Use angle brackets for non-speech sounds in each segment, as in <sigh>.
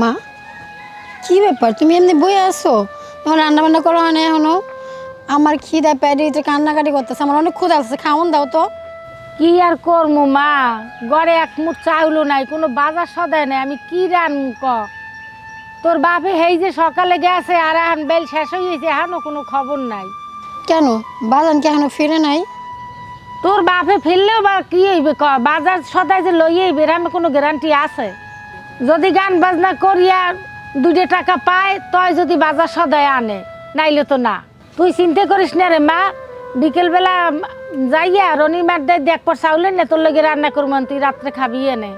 মা কি ব্যাপার? তুমি এমনি বই আসো তোমার রান্না বান্না করা হয় না এখনও? আমার খিদা প্যাডি ভিতরে কান্নাকাটি করতেছে আমার অনেক ক্ষুদা আছে খাওয়ান দাও তো। কি আর করমু মা? ঘরে এক মুঠ চাউলও নাই কোনো বাজার সদায় নাই আমি কি রানমু ক? তোর বাপে হেই যে সকালে গেছে আর এখন বেল শেষ হয়ে গেছে এখনও কোনো খবর নাই। কেন? বাজান কি এখনও ফিরে নাই? তোর বাপে ফিরলেও বা কি হইবে ক? বাজার সদায় যে লই আইবে এর আমার কোনো গ্যারান্টি আছে? যদি গান বাজনা করিয়া দুটো টাকা পায় তয় যদি বাজার সদায় আনে নাইলে তো না। তুই চিন্তা করিস না রে মা বিকেলবেলা যাইয়া রনিমার দেয় দেখ পর চাউলে না তোর লগে রান্না করব তুই রাত্রে খাবি এনে।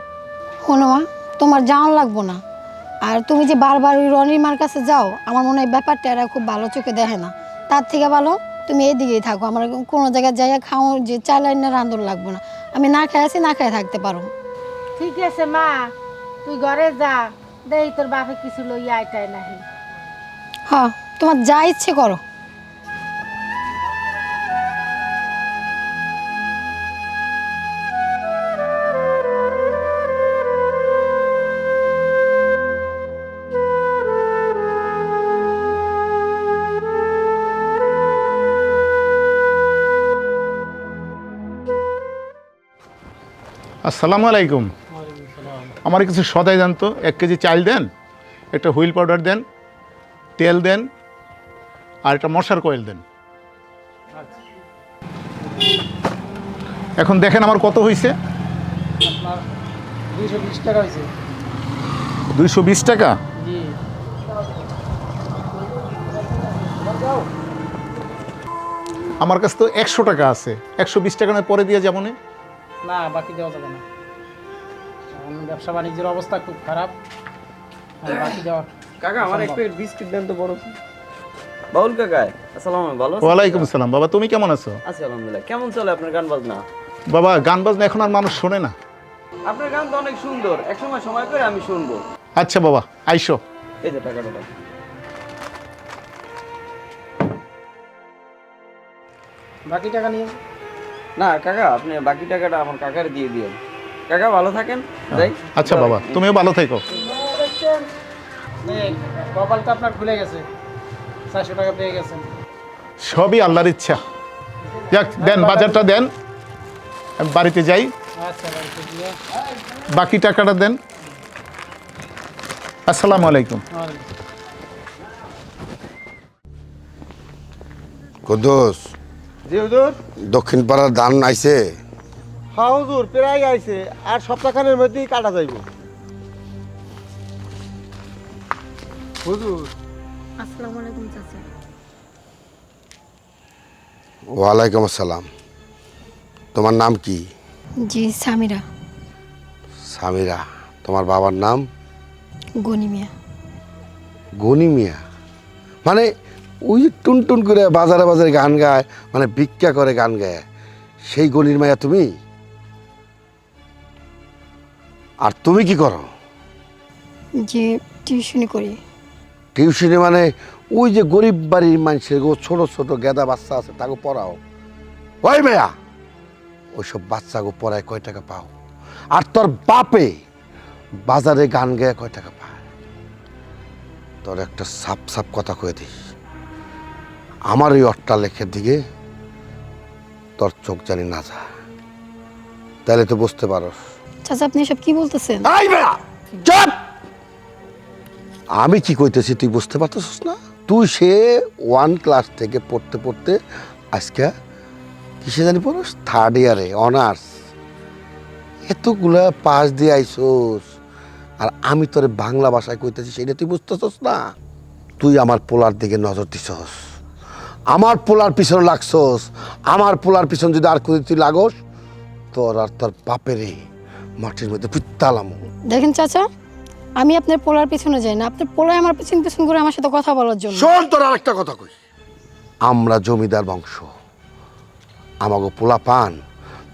শোনো মা তোমার যাওয়ান লাগবো না। আর তুমি যে বারবার ওই রনির মার কাছে যাও আমার মনে হয় ব্যাপারটা এরা খুব ভালো চোখে দেখে না। তার থেকে ভালো তুমি এদিকেই থাকো আমার কোনো জায়গায় যাইয়া খাও যে চালাই না রান্ধন লাগবো না। আমি না খাই আছি না খাই থাকতে পারো। ঠিক আছে মা। তুই ঘরে যা দেই তোর বাপে কিছু লইয়া আইটাই নাহি। হ্যাঁ তোমার যা ইচ্ছে করো। আসসালামু আলাইকুম। আমার কিছু সদাই দেন তো এক কেজি চাল দেন একটা হুইল পাউডার দেন তেল দেন আর একটা মশার কয়েল দেন। এখন দেখেন আমার কত হয়েছে দুইশো বিশ টাকা আমার কাছে তো একশো টাকা আছে। একশো বিশ টাকা পরে দিয়ে যাব না। না বাকি দেওয়া যাবে না। এখন ব্যবসা বাণিজ্যের অবস্থা খুব খারাপ। আর বাকি দেওয়া কাকা আমার এক প্লেট বিস্কিট দেন তো বড়। বাউল কাকা আসসালামু আলাইকুম ভালো? ওয়ালাইকুম আসসালাম। বাবা তুমি কেমন আছো? আছি আলহামদুলিল্লাহ। কেমন চলে আপনার গান বাজনা? বাবা গান বাজনা এখন আর মানুষ শোনে না। আপনার গান তো অনেক সুন্দর। এক সময় সময় করে আমি শুনব। আচ্ছা বাবা আইসো। এই যে টাকাটা বাকি টাকা নিয়ে? না কাকা আপনি বাকি টাকাটা আমার কাকার দিয়ে দিন কাকা ভালো থাকেন। যাই। আচ্ছা বাবা তুমিও ভালো থেকো। এই, আপনার খুলে গেছে। চারশো টাকা পেয়ে গেছেন। সবই আল্লাহর ইচ্ছা। যাক দেন বাজারটা দেন। আমি বাড়িতে যাই। আচ্ছা বাকি টাকাটা দেন। আসসালামু আলাইকুম। কুদ্দুস। জি হুজুর। দক্ষিণ পাড়ার ধান আইছে হ্যাঁ হুজুর প্রায় আইছে আর সপ্তাহখানের মধ্যেই কাটা যাইব। হুজুর। আসসালামু আলাইকুম চাচা। ওয়ালাইকুম আসসালাম। তোমার নাম কি? জি সামিরা। সামিরা। তোমার বাবার নাম? গনি মিয়া। গনি মিয়া? মানে ওই যে টুন টুন করে বাজারে বাজারে গান গায় মানে ভিক্ষা করে গান গায় সেই গনির মায়া তুমি? আর তুমি কি করো? যে টিউশনি করি। টিউশনি মানে ওই যে গরিব বাড়ির মানুষের গো ছোট ছোট গেদা বাচ্চা আছে তাকে পড়াও। ওই মেয়া ওইসব বাচ্চাকে পড়ায় কয় টাকা পাও? আর তোর বাপে বাজারে গান গেয়ে কয় টাকা পায়? তোর একটা সাপ সাপ কথা কয়ে দিস। আমার ওই অট্টালেখের দিকে তোর চোখ জানি না যা তাহলে তো বুঝতে পারস। চাচা, আপনি এসব কি বলতেছেন? আই বেড়া, চুপ! আমি কি কইতেছি তুই বুঝতে পারতেছিস না? তুই সে ওয়ান ক্লাস থেকে পড়তে পড়তে আজকে কিসে জানি পড়স? থার্ড ইয়ারে অনার্স এতগুলা পাস দিয়ে আইসোস। আর আমি তোরে বাংলা ভাষায় কইতেছি, সেটা তুই বুঝতেছস না? তুই আমার পোলার দিকে নজর দিছস। আমার পোলার পিছনে লাগছস। আমার পোলার পিছন যদি আর কোথাও তুই লাগস, তোর আর তোর বাপেরে মাটির মধ্যে পিত্তালাম দেখেন চাচা আমি আপনার পোলার পিছনে যাই না। আপনার পোলায় আমার পিছন পিছন করে আমার সাথে কথা বলার জন্য। শোন তোর আরেকটা কথা কই। আমরা জমিদার বংশ। আমাকে পোলা পান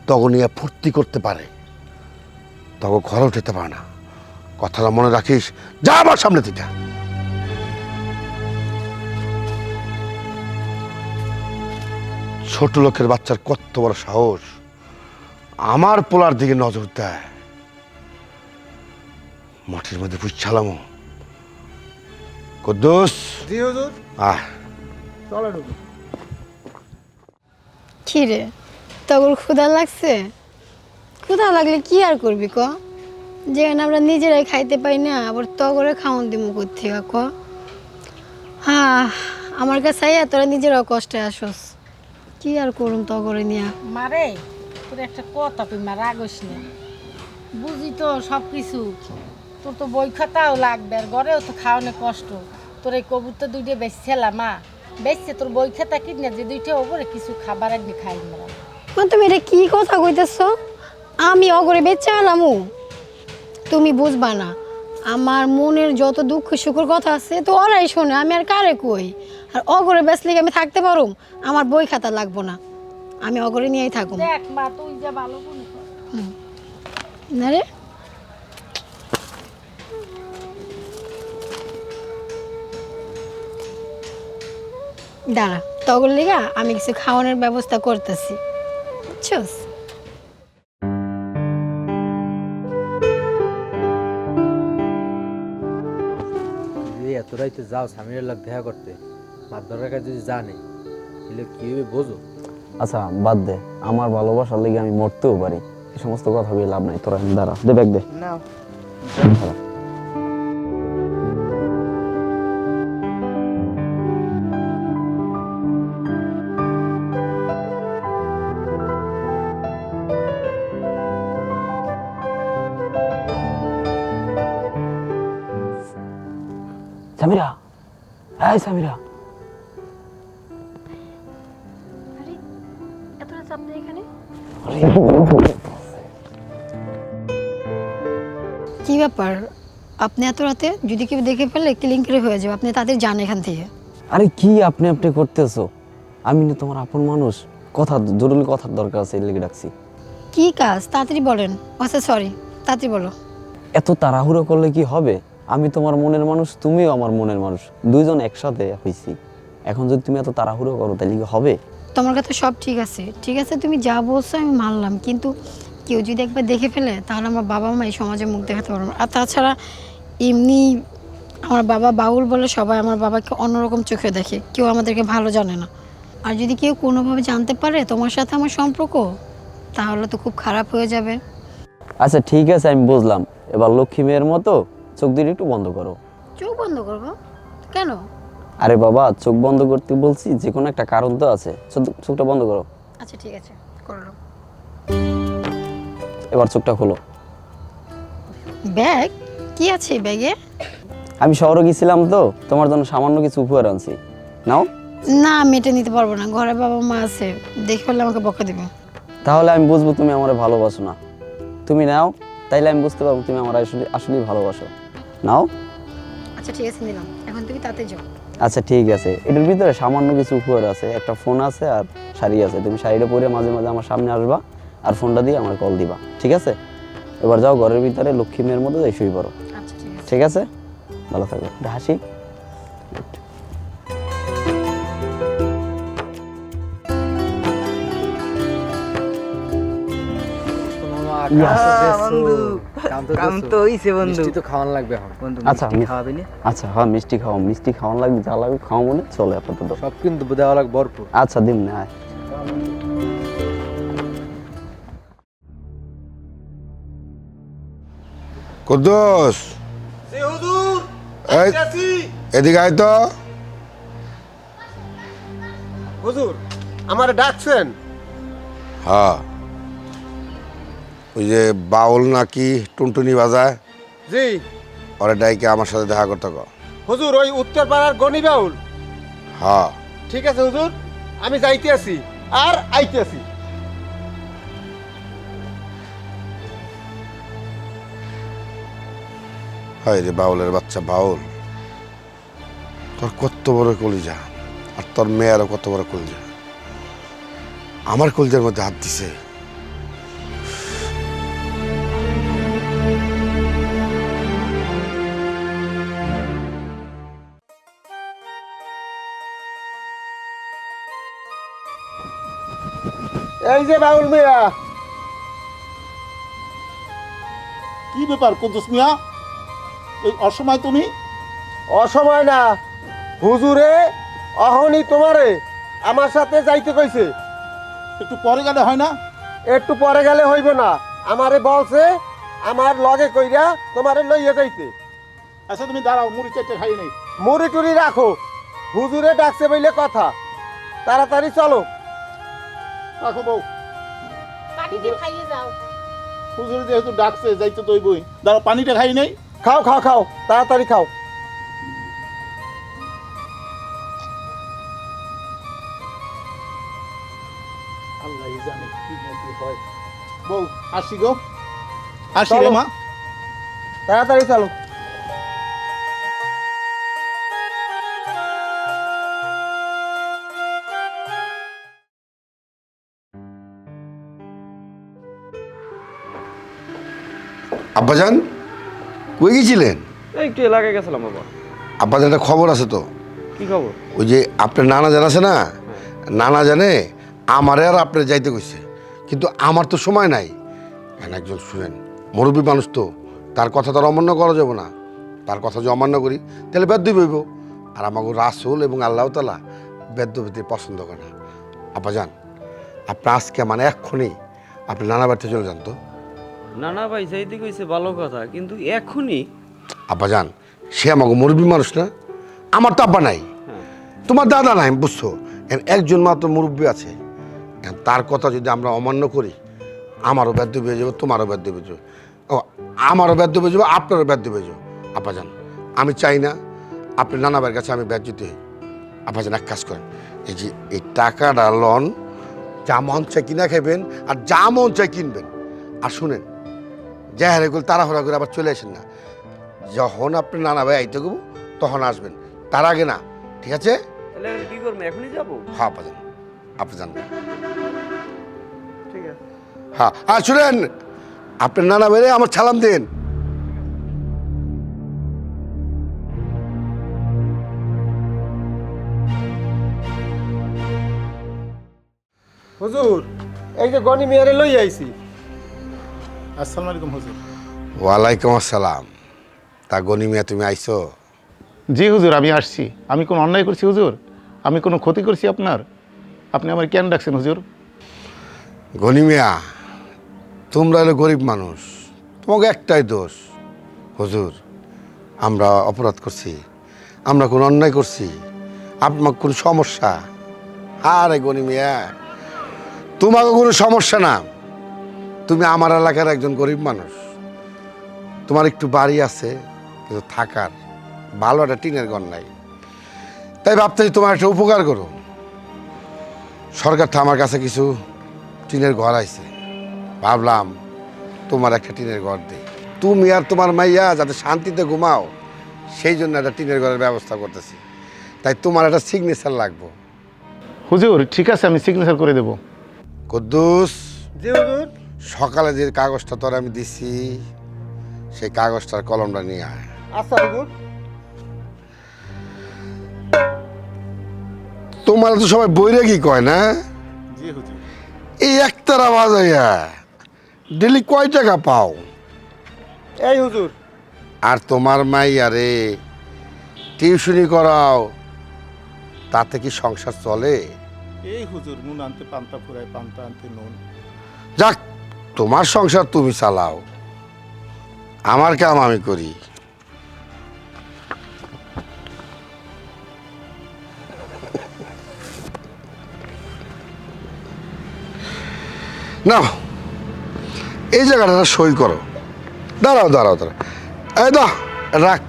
তখন নিয়ে ফুর্তি করতে পারে। তখন ঘরে উঠতে পারে না। কথাটা মনে রাখিস যা আমার সামনে থেকে ছোট লোকের বাচ্চার কত বড় সাহস। আমার পোলার দিকে নজর দেয়। মাটির মধ্যে পুচ্ছালামো কুদ্দুস। জি হুজুর। আহ। চলেন হুজুর। কি রে? তখন ক্ষুধা লাগছে? ক্ষুধা লাগলে কি আর করবি ক? যেখানে আমরা নিজেরাই খাইতে পাই না আবার তগরে খাওয়ান দিব কোথেকে ক? হ্যাঁ আমার কাছে আইয়া তোরা নিজেরাও কষ্টে আসস। কি আর করুম তগরে নিয়া? মারে তোর একটা কথা তুই মা রাগস না। বুঝি তো সব কিছু তোর তো বই খাতাও লাগবে আর ঘরেও তো খাওয়ানো কষ্ট। তোর এই কবুতর দুইটা বেচছিলাম মা। বেচছে তোর বই খাতা কিনে যে দুইটা ওপরে কিছু খাবার একদিন খাই মা তুমি এটা কি কথা কইতেছ? আমি অগরে বেচে আলামু তুমি বুঝবা না আমার মনের যত দুঃখ সুখের কথা আছে তো ওরাই শোনে আমি আর কারে কই? আর অগরে বেচলে কি আমি থাকতে পারুম? আমার বই খাতা লাগবো না। আমি অগরে নিয়েই থাকুম। দেখ মা তুই যা ভালো করে। না রে? দাঁড়া তগর লিগা আমি কিছু খাওয়ানোর ব্যবস্থা করতেছি। বুঝছস? এত রাইতে যাও স্বামীর লাগ দেখা করতে। মারধরের কাছে যদি জানে তাহলে কি হবে বোঝো? আচ্ছা বাদ দে। আমার ভালোবাসার লেগে আমি মরতেও পারি। এই সমস্ত কথা বলে লাভ নাই। তোরা দাঁড়া। দে ব্যাগ দে। নাও। সামিরা এই সামিরা। এখানে? কি ব্যাপার? আপনি এত রাতে যদি কেউ দেখে ফেলে কেলেঙ্কারি হয়ে যাবে। আপনি তাদের যান এখান থেকে। আরে কি আপনি আপনি করতেছো? আমি না তোমার আপন মানুষ। কথা জরুরি কথার দরকার আছে লেগে ডাকছি। কি কাজ? তাড়াতাড়ি বলেন। আচ্ছা সরি তাড়াতাড়ি বলো। এত তাড়াহুড়ো করলে কি হবে? আমি তোমার মনের মানুষ তুমিও আমার মনের মানুষ। দুইজন একসাথে হইছি। এখন যদি তুমি এত তাড়াহুড়ো করো তাহলে কি হবে? তোমার কথা সব ঠিক আছে। ঠিক আছে তুমি যা বলছো আমি মানলাম। কিন্তু কেউ যদি একবার দেখে ফেলে তাহলে আমার বাবা মা এই সমাজে মুখ দেখাতে পারব না। আর তাছাড়া এমনি আমার বাবা বাউল বলে সবাই আমার বাবাকে অন্যরকম চোখে দেখে। কেউ আমাদেরকে ভালো জানে না। আর যদি কেউ কোনোভাবে জানতে পারে তোমার সাথে আমার সম্পর্ক তাহলে তো খুব খারাপ হয়ে যাবে। আচ্ছা ঠিক আছে আমি বুঝলাম। এবার লক্ষ্মী মেয়ের মতো চোখ দিয়ে একটু বন্ধ করো। চোখ বন্ধ করব? কেন? আরে বাবা চোখ বন্ধ করতে বলছি যে কোনো একটা কারণ তো আছে। চোখটা বন্ধ করো। আচ্ছা ঠিক আছে করল এবার চোখটা খোলো। ব্যাগ? কি আছে ব্যাগে? আমি শহরে গেছিলাম তো তোমার জন্য সামান্য কিছু উপহার আনছি। নাও। না আমি এটা নিতে পারব না ঘরে বাবা মা আছে দেখে ফেললে আমাকে বকা দিবে। তাহলে আমি বুঝব তুমি আমার ভালোবাসো না। তুমি নাও তাইলে আমি বুঝতে পারব তুমি আমার আসলে আসলেই ভালোবাসো। নাও। আচ্ছা ঠিক আছে নিলাম। এখন তুমি তাতে যাও। আচ্ছা ঠিক আছে। এটার ভিতরে সামান্য কিছু উপহার আছে। একটা ফোন আছে আর শাড়ি আছে। তুমি শাড়িটা পরে মাঝে মাঝে আমার সামনে আসবা আর ফোনটা দিয়ে আমার কল দিবা। ঠিক আছে? এবার যাও ঘরের ভিতরে লক্ষ্মী মেয়ের মধ্যে যাই শুই পড়ো। আচ্ছা ঠিক আছে। ভালো থাকবে একটা হাসি। কাম তো হইছে বন্ধু। তো খাওয়ান লাগবে এখন। আচ্ছা আমি- আচ্ছা হ্যাঁ মিষ্টি খাও মিষ্টি খাওয়ান লাগবে যা লাগবে খাওয়া মনে চলে আপাতত। সব কিন্তু দেওয়া লাগবে ভরপুর। আচ্ছা দিম না। কুদ্দুস। এদিকে আয় তো। হুজুর আমার ডাকছেন। হ্যাঁ। ওই যে বাউল নাকি টুনটুনি বাজায়? জি। ওরে ডাইকে আমার সাথে দেখা করতে কো হুজুর ওই উত্তর পাড়ার গনি বাউল। হ্যাঁ। ঠিক আছে হুজুর আমি যাইতে আছি আর আইতে আছি। হয় রে বাউলের বাচ্চা বাউল। তোর কত বড় কলিজা আর তোর মেয়েরও কত বড় কলিজা। আমার কলিজার মধ্যে হাত দিছে। এই যে বাউল মিয়া। কি ব্যাপার কুদ্দুস মিয়া? এই অসময় তুমি? অসময় না হুজুরে অহনি তোমারে আমার সাথে যাইতে কইছে। একটু পরে গেলে হয় না? একটু পরে গেলে হইব না আমারে বলছে আমার লগে কইরা তোমারে লইয়া যাইতে। আচ্ছা তুমি দাঁড়াও মুড়ি চারটে খাই নেই। মুড়ি টুড়ি রাখো হুজুরে ডাকছে বইলে কথা। তাড়াতাড়ি চলো। রাখো বউ পানিতে খাইয়ে যাও। হুজুর যেহেতু ডাকছে যাইতে তো বই দাঁড়াও পানিটা খাই নেই? খাও খাও খাও তাড়াতাড়ি খাও। আল্লাহ জানে কি না হয়। বউ আসি গো। আসি রে মা। তাড়াতাড়ি চলো। আব্বাজান কই গেছিলেন? এই একটু এলাকায় গেছিলাম বাবা। আব্বাজান একটা খবর আছে তো? কি খবর? ওই যে আপনার নানা জান আছে না? নানা জানে আমারে আর আপনার যাইতে কইছে। কিন্তু আমার তো সময় নাই। এখন একজন শুনেন মুরব্বী মানুষ তো। তার কথা তো আর অমান্য করা যাবে না। তার কথা যদি অমান্য করি তাহলে বেদ্য বইব। আর আমাকে রাসুল এবং আল্লাহ তালা বেদ্য পেতে পছন্দ করে না। আব্বাজান আপনি আজকে মানে এক্ষুনি আপনি নানা বাড়িতে চলে যান তো। না না ভাই যাইতে কইছে ভালো কথা কিন্তু এখনই আব্বাজান সে আমাকে মুরব্বী মানুষ না আমার তো আব্বা নাই। তোমার দাদা নাই বুঝছ? একজন মাত্র মুরব্বী আছে। তার কথা যদি আমরা অমান্য করি আমারও ব্যর্থ হয়ে যাবে তোমারও ব্যর্থ হয়ে যাবে। ও আমারও ব্যর্থ হয়ে যাবে আপনারও ব্যর্থ হয়ে যাবে। আব্বাজান আমি চাই না আপনি নানাবার কাছে আমি ব্যর্থ হই। আব্বাজান এক কাজ করেন এই যে এই টাকাটা লন যা মন চাই কিনা খাবেন আর যা মন চাই কিনবেন। আর শুনেন যা হারে গুলো তাড়াহুড়া করে আবার চলে আসেন না। যখন আপনি নানা ভাই আইতে গো তখন আসবেন। তার আগে না ঠিক আছে? তাহলে আমি কি করব? এখনই যাব? হ্যাঁ আপা যান। আপনি ঠিক আছে। হ্যাঁ আর শুনেন আপনার নানা ভাইরে আমার সালাম দিন। হুজুর এই যে গনি মেয়ারে লই আইছি। আসসালামু আলাইকুম হুজুর। ওয়ালাইকুম আসসালাম। তা গনি মিয়া তুমি আইছো? জি হুজুর আমি আসছি। আমি কোনো অন্যায় করছি হুজুর? আমি কোনো ক্ষতি করছি আপনার? আপনি আমার কেন ডাকছেন হুজুর? গনি মিয়া তোমরা হলো গরিব মানুষ। তোমাকে একটাই দোষ হুজুর আমরা অপরাধ করছি। আমরা কোনো অন্যায় করছি। আপনার কোনো সমস্যা? আরে গনি মিয়া তোমাকে কোনো সমস্যা না। তুমি আমার এলাকার একজন গরিব মানুষ। তোমার একটু বাড়ি আছে কিন্তু থাকার ভালো একটা টিনের ঘর নাই। তাই ভাবতেছি তোমার একটা উপকার করো সরকার তো আমার কাছে কিছু টিনের ঘর আইছে। ভাবলাম তোমার একটা টিনের ঘর দেই। তুমি আর তোমার মাইয়া যাতে শান্তিতে ঘুমাও সেই জন্য একটা টিনের ঘরের ব্যবস্থা করতেছি। তাই তোমার একটা সিগনেচার লাগবো। হুজুর ঠিক আছে আমি সিগনেচার করে দেবো। কুদ্দুস। জি হুজুর। সকালে যে কাগজটা তোর আমি দিছি সেই কাগজটার কলমটা নিয়ে আয়। আচ্ছা হুজুর তোমার তো সবাই বইরে কি কয় না? জি হুজুর। এই একতারা বাজাইয়া ডেলি কয় টাকা পাও? এই হুজুর। আর তোমার মাইয়া রে টিউশনি করাও তাতে কি সংসার চলে? এই হুজুর নুন আনতে পান্তা ফুরায় পান্তা আনতে নুন। যাক তোমার সংসার তুমি চালাও। আমার কাম আমি করি। না এই জায়গাটা সই করো। দাঁড়াও দাঁড়াও দাঁড়াও। এই দা রাখ।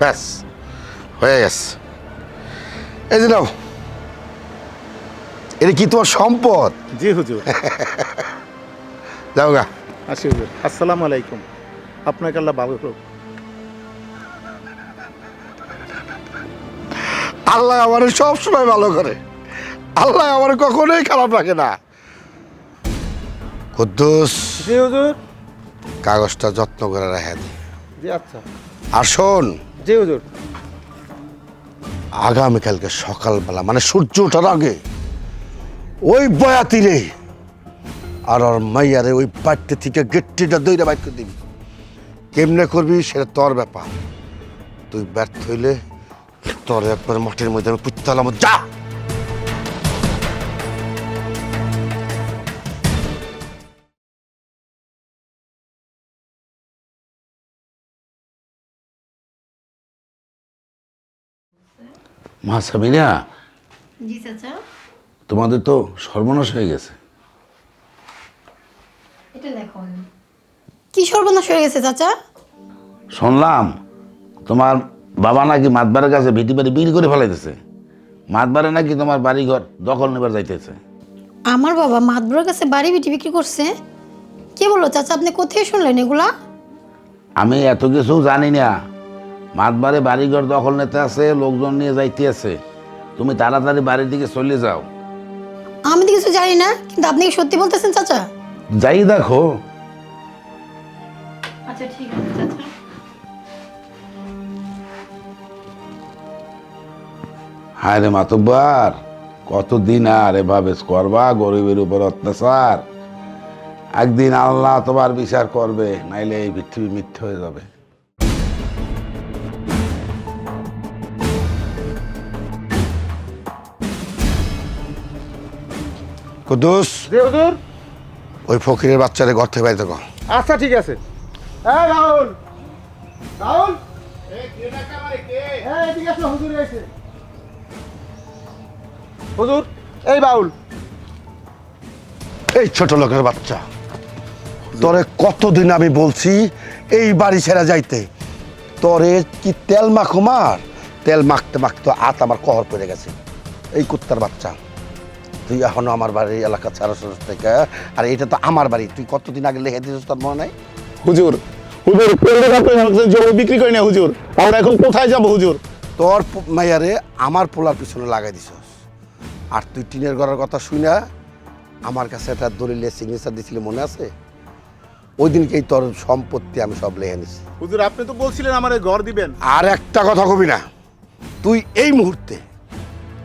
ব্যাস, হয়ে গেছে। এই যে নাও। এটা কি তোমার সম্পদ? জি হুজুর। <laughs> যাও গা। আসি হুজুর। আসসালামু আলাইকুম। আপনাকে আল্লাহ ভালো হোক আল্লাহ আমার সব সময় ভালো করে। আল্লাহ আমার কখনোই খারাপ রাখে না। কুদ্দুস জি হুজুর। কাগজটা যত্ন করে রেখে দে। জি আচ্ছা। আর শোন। জি হুজুর। আগামীকালকে সকালবেলা মানে সূর্য ওঠার আগে ওই বয়াতি রে আর ওর মাইয়ারে ওই বাড়িতে থেকে গেটটিটা দইরা বাইর করে দিবি। কেমনে করবি সেটা তোর ব্যাপার। তুই ব্যর্থ হইলে তোর একবার মাটির মধ্যে আমি পুত্তালাম যা! মা সাবিনা? জি চাচা? তোমাদের তো সর্বনাশ হয়ে গেছে। কি সর্বনাশ হয়ে গেছে চাচা? শুনলাম তোমার বাবা নাকি মাতবারের কাছে ভিটি বাড়ি বিল করে ফেলাইতেছে। মাতবারে নাকি তোমার বাড়িঘর দখল নেবার যাইতেছে। আমার বাবা মাতবরের কাছে বাড়ি বিটি বিক্রি করছে? কে বলল চাচা আপনি কোথায় শুনলেন এগুলা? আমি এত কিছু জানি না। মাতবারে বাড়িঘর দখল নিতে আছে লোকজন নিয়ে যাইতে আছে। তুমি তাড়াতাড়ি বাড়ির দিকে চলে যাও। আমি তো কিছু জানি না কিন্তু আপনি কি সত্যি বলতেছেন চাচা? যাই দেখো। আচ্ছা ঠিক আছে চাচা। হায় রে মাতব্বার কতদিন আর এভাবে করবা গরিবের উপর অত্যাচার? একদিন আল্লাহ তোমার বিচার করবে নাইলে এই পৃথিবী মিথ্যে হয়ে যাবে। কুদুস জি হুজুর। ওই ফকিরের বাচ্চারে ঘর থেকে বাইরে কর আচ্ছা ঠিক আছে। এই রাহুল। রাহুল। এই এদিকে আসো হুজুর এসে। হুজুর এই বাউল। এই ছোট লোকের বাচ্চা তোরে কতদিন আমি বলছি এই বাড়ি ছেড়ে যাইতে? তোরে কি তেল মাখো মার? তেল মাখতে মাখতে আত আমার কহর পড়ে গেছে। এই কুত্তার বাচ্চা। তুই এখনও আমার বাড়ির এলাকা ছাড়া থেকে। আর এটা তো আমার বাড়ি। তুই কতদিন আগে লেখে দিয়েছিস তোর মনে নাই? হুজুর হুজুর জমি বিক্রি করি না হুজুর। আমরা এখন কোথায় যাব হুজুর? তোর মাইয়ারে আমার পোলার পিছনে লাগাই দিছস। আর তুই টিনের ঘরের কথা শুই না। আমার কাছে একটা দলিলে সিগনেচার দিছিলি মনে আছে? ওই দিনকেই তোর সম্পত্তি আমি সব লেখে নিছি। হুজুর আপনি তো বলছিলেন আমার ঘর দিবেন। আর একটা কথা কবি না। তুই এই মুহূর্তে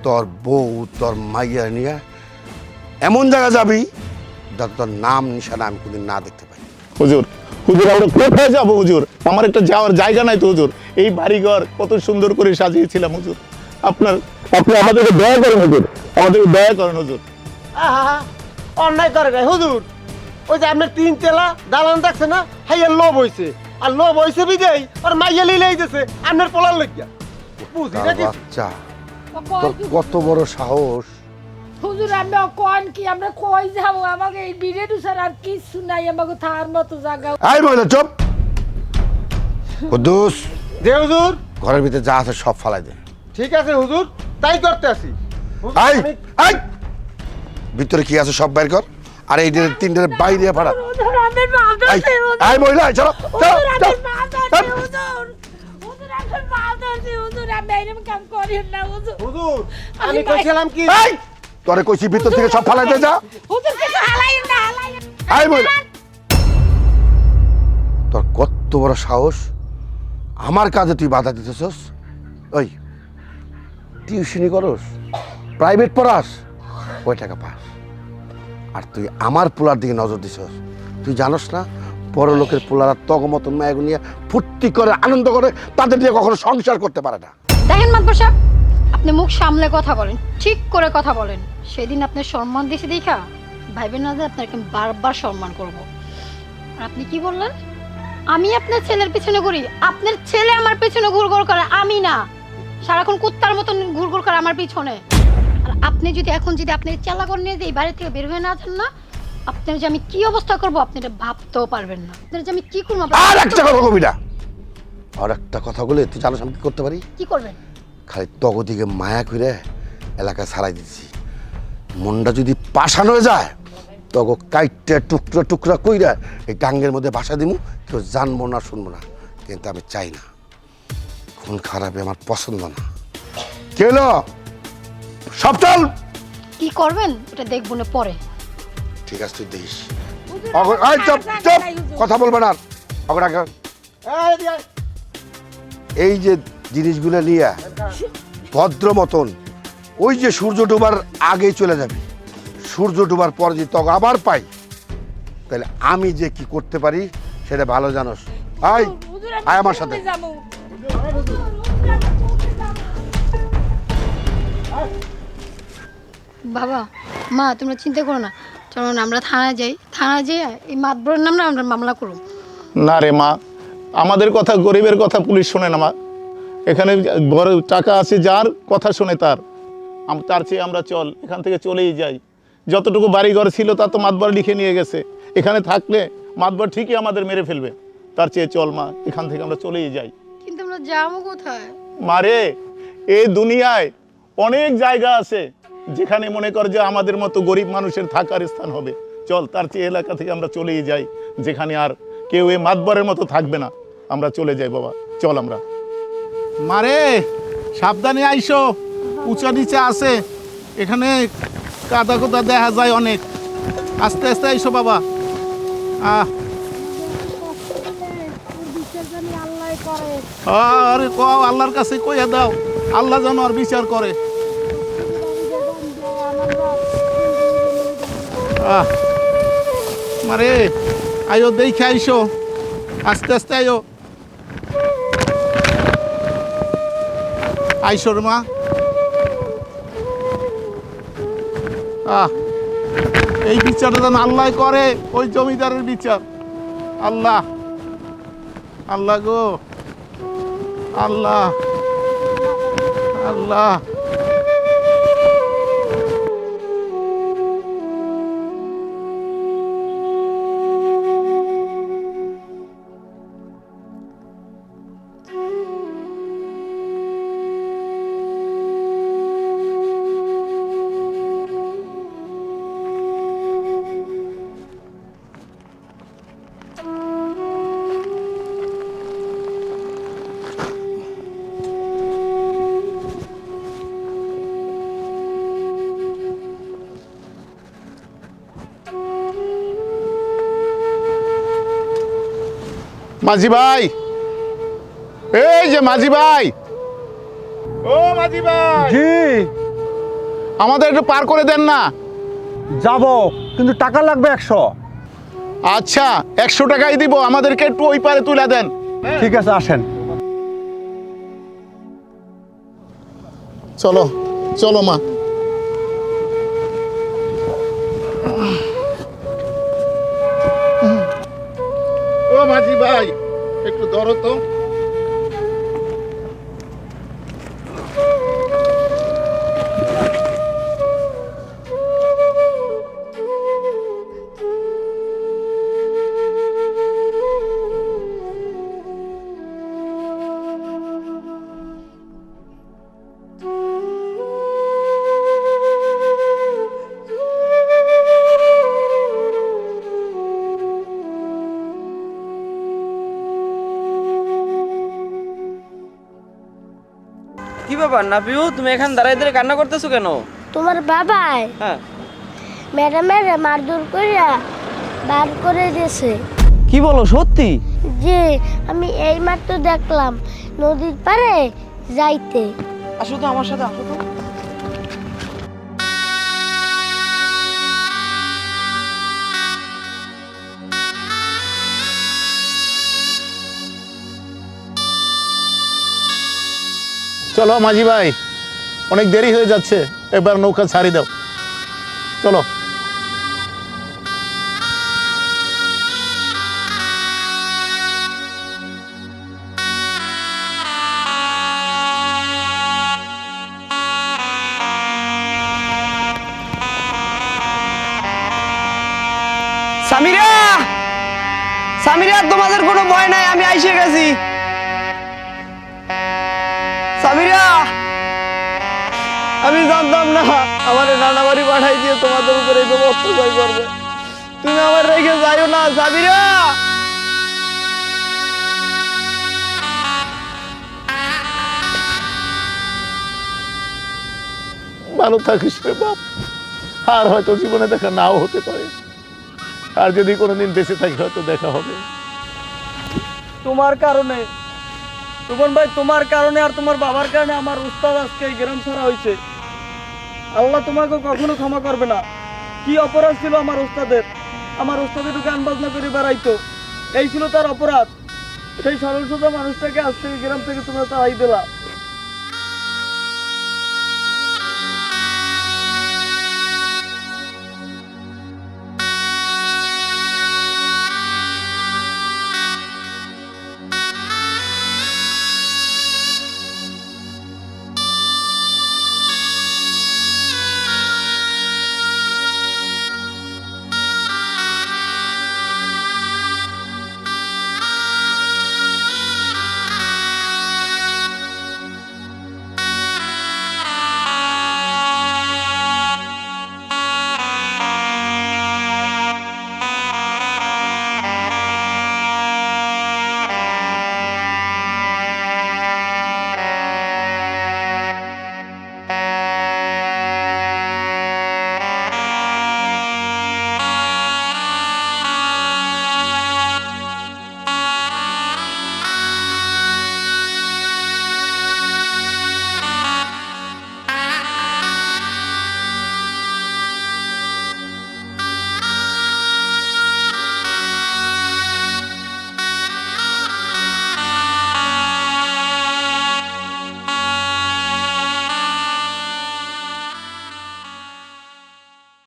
তোর বউ তোর মাইয়া নিয়ে এমন জায়গা যাবি? যাতে তোর নাম নিশানা আমি কোনদিন না দেখতে পাই। হুজুর হুজুর আমরা কোথায় যাব হুজুর? আমার একটা যাওয়ার জায়গা নাই তো হুজুর। এই বাড়িঘর কত সুন্দর করে সাজিয়েছিলাম হুজুর। আপনার আপনি আমাদেরকে দয়া করেন হুজুর। আমাদেরকে দয়া করেন হুজুর। আহা অন্যায় করে নাই হুজুর। ওই যে আপনার তিন তেলা দালান দেখছে না? হাইয়ের লোভ হইছে। আর লোভ হইছে বিজয় আর মাইয়া লিলেই দিছে আপনার পোলার লইয়া বুঝি বাচ্চা তোর কত বড় সাহস। হুজুর আমরা কন কি? আমরা কই যাব? আমাকে এই বিড়ে দুসার আর কিছু নাই আমাকে থার মতো জায়গা। আই মহিলা চুপ। <laughs> কুদ্দুস। দে হুজুর। ঘরের ভিতরে যা আছে সব ফালাই দে। ঠিক আছে হুজুর তাই করতে আসি। হুজুর, আই আমি- আই ভিতরে কি আছে সব বাইর কর। আর এই দিনের তিনটের বাইরে ফাড়া হুজুর আমি মাল আই ধরছি হুজুর। আই মহিলা আই, চলো চলো হুজুর চলো। মাল ধরছি হুজুর। হুজুর আমি মাল ধরছি হুজুর। আমি এরকম কাম করি না হুজুর। হুজুর আমি আমি কইছিলাম কি এই তোরে কইছি ভিতর থেকে সব ফালাই দে যা। হুজুর কিছু হালাই না হালাই আই মহিলা তোর কত বড় সাহস। আমার কাজে তুই বাধা দিতেছস। ওই টিউশনি করস প্রাইভেট পড়াস ওই টাকা পাস। আর তুই আমার পোলার দিকে নজর দিছস। তুই জানস না বড় লোকের পোলারা তগ মতন মায়াগু নিয়ে ফুর্তি করে আনন্দ করে তাদের দিয়ে কখনো সংসার করতে পারে না। দেখেন মাতবর সাহেব আপনি মুখ সামলে কথা বলেন ঠিক করে কথা বলেন। সেদিন আপনি সম্মান দিয়েছে দেখা ভাইবেন না যে আপনাকে বারবার সম্মান করব। আর আপনি কি বললেন? আমি আপনার ছেলের পিছনে ঘুরি আপনার ছেলে আমার পিছনে ঘুরঘুর করে আমি না। সারাক্ষণ কুত্তার মতন ঘুরঘুর করে আমার পিছনে। আর আপনি যদি এখন যদি আপনি চেলা করে নিয়ে যে এই বাড়ি থেকে বের হয়ে না যান না আপনার যে আমি কি অবস্থা করব আপনি এটা ভাবতেও পারবেন না। আপনার যে আমি কি করব আর একটা কথা কবি না। আর একটা কথা বলে তুই জানোস আমি কি করতে পারি? কি করবেন? খালি তগদিকে মায়া করে এলাকা ছাড়াই দিচ্ছি মনটা যদি পাশানো হয়ে যায় তগ কাইটটা টুকরা টুকরা কইরা এই টাঙ্গের মধ্যে বাসা দিমু কেউ জানব না শুনব না। কিন্তু আমি চাই না। খুন খারাপে আমার পছন্দ না। কেন সব চল কি করবেন? এটা দেখব না পরে। ঠিক আছে তুই দেখিস। চুপ চুপ! কথা বলবে না। এই যে জিনিসগুলো নিয়ে ভদ্র মতন। ওই যে সূর্য ডোবার আগেই চলে যাবি। সূর্য ডোবার পর যদি তখন আবার পাই তাহলে আমি যে কি করতে পারি সেটা ভালো জানোস। আয় আয় আমার সাথে। বাবা মা তোমরা চিন্তা করো না। চলো না আমরা থানায় যাই। থানায় যাই এই মাতবরের নাম না আমরা মামলা করব। না রে মা আমাদের কথা গরিবের কথা পুলিশ শোনে না মা। এখানে বড় টাকা আছে যার কথা শোনে তার। তার চেয়ে আমরা চল এখান থেকে চলেই যাই। যতটুকু বাড়িঘর ছিল তা তো মাতবার লিখে নিয়ে গেছে। এখানে থাকলে মাতবার ঠিকই আমাদের মেরে ফেলবে। তার চেয়ে চল মা এখান থেকে আমরা চলেই যাই। কিন্তু আমরা যাব কোথায়? মারে এই দুনিয়ায় অনেক জায়গা আছে যেখানে মনে কর যে আমাদের মতো গরিব মানুষের থাকার স্থান হবে। চল তার চেয়ে এলাকা থেকে আমরা চলেই যাই যেখানে আর কেউ এ মাতবরের মতো থাকবে না। আমরা চলে যাই বাবা চল আমরা। মারে সাবধানে আইসো। উঁচা নিচে আছে। এখানে কাদা কোদা দেখা যায় অনেক। আস্তে আস্তে আইসো বাবা। আরে কও আল্লাহর কাছে কইয়া দাও। আল্লাহ যেন আর বিচার করে। আহ, মারে আয়ো দেখে আইসো। আস্তে আস্তে আয়ো আইসো শর্মা। আহ, এই বিচারটা যেন আল্লাহ করে, ওই জমিদারের বিচার। আল্লাহ আল্লাহ গো। আল্লাহ আল্লাহ। মাঝি ভাই। এই যে মাঝি ভাই। ও মাঝি ভাই। জি। আমাদের একটু পার করে দেন না। যাব কিন্তু টাকা লাগবে একশো। আচ্ছা একশো টাকাই দিব আমাদেরকে একটু ওই পারে তুলে দেন। ঠিক আছে আসেন। চলো চলো মা। ভাই একটু ধরো তো ব্যাপার নাপিউ তুমি এখানে দাঁড়াই দাঁড়িয়ে কান্না করতেছো কেন? তোমার বাবাই হ্যাঁ। ম্যাডামের মারধর কইরা বার করে দিয়েছে। কি বলো সত্যি? যে আমি এই মাত্র দেখলাম নদীর পাড়ে যাইতে। আসো তো আমার সাথে আসো তো। চলো মাঝি ভাই, অনেক দেরি হয়ে যাচ্ছে, এবার নৌকা ছাড়ি দাও। চলো। সামিরা! সামিরা, তোমাদের কোনো ভয় নাই, আমি আইসে গেছি। জানতাম না। আমার নানা বাড়ি পাঠাই দিয়ে তোমাদের উপরে করবে। তুমি আমার রেখে যাইও না সামিরা ভালো থাকিস রে বাপ। আর হয়তো জীবনে দেখা নাও হতে পারে। আর যদি কোনোদিন বেঁচে থাকি, হয়তো দেখা হবে। তোমার কারণে রুবন ভাই, তোমার কারণে আর তোমার বাবার কারণে আমার উস্তাদ আজকে গ্রাম ছাড়া হয়েছে আল্লাহ তোমাকে কখনো ক্ষমা করবে না। কি অপরাধ ছিল আমার ওস্তাদের আমার ওস্তাদের গান বাজনা করে বেড়াইতো। এই ছিল তার অপরাধ। সেই সরল সোজা মানুষটাকে আজ থেকে গ্রাম থেকে তোমরা তাড়াই দিলা।